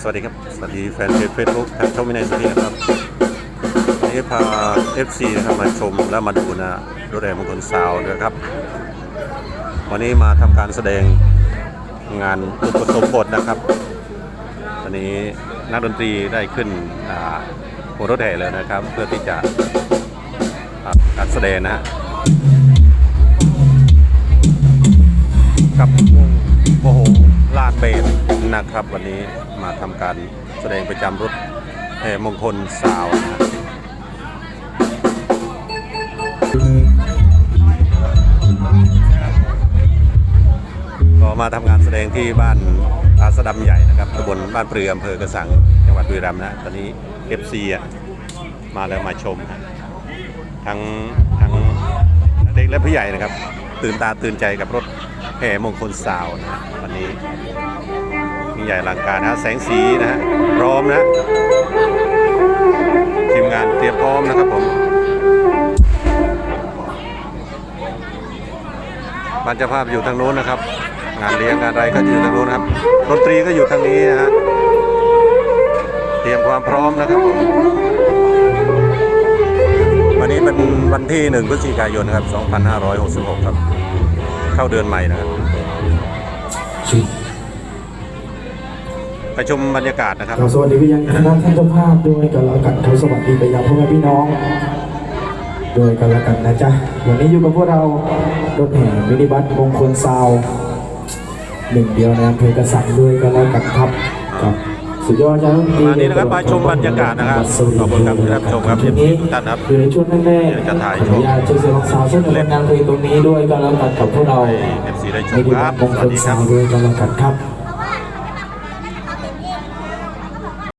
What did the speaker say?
สวัสดีครับ สวัสดีแฟนเพจเฟซบุ๊กทางช่องวินัยสุธีนะครับวันนี้พา FC นะครับมาชมและมาดูนะรถแรงมงคลซาวนะครับ วันนี้มาทำการแสดงงานอุปสมบทนะครับวันนี้นักดนตรีได้ขึ้นหัวรถแห่เลยนะครับ เพื่อที่จะการแสดงนะฮะกับวงโมโหลากเบสนะครับวันนี้ มาทำการแสดงประจำรถแห่มงคลสาวนะก็มาทำงานแสดงที่บ้านอาสะดำใหญ่นะครับตำบลบ้านเปรืออำเภอกระสังจังหวัดบุรีรัมย์นะตอนนี้ FC อะมาแล้วมาชมนะทั้งทั้งเด็กและผู้ใหญ่นะครับ ตื่นตาตื่นใจกับรถแห่มงคลสาวนะวันนี้ มีใหญ่ลังการนะแสงสีนะฮะพร้อมนะทีมงานเตรียมพร้อมนะครับผมบรรจภาพอยู่ทางโน้นนะครับ งานเลี้ยงงานอะไรก็อยู่ทางโน้นครับดนตรีก็อยู่ทางนี้นะฮะเตรียมความพร้อมนะครับผมวันนี้เป็นวันที่1พฤศจิกายนครับ 2566 ครับ เข้าเดือนใหม่นะครับ ไปชมบรรยากาศนะครับครับสวัสดีไปยังคณะท่านเจ้าภาพด้วยกันแล้วกันครับสวัสดีไปยังพ่อแม่พี่น้องด้วยกันแล้วกันนะจ๊ะวันนี้อยู่กับพวกเรารถแห่มินิบัสมงคลซาวด์หนึ่งเดียวในอำเภอกระสังด้วยกันแล้วกันครับครับสุดยอดจ้ามานี่นะครับมาชมบรรยากาศนะครับขอบคุณครับที่รับชมครับทีนี้ทุกท่านครับอยู่ในช่วงแรกเดี๋ยวจะถ่ายขออนุญาตช่วยเสียงสาวช่วยในงานเพลงตรงนี้ด้วยกันแล้วกันกับพวกเราให้ FC ได้ชมมินิคบัรัสบมงสควัสลดีคซารับวด์ด้วยกันแล้วกันครับ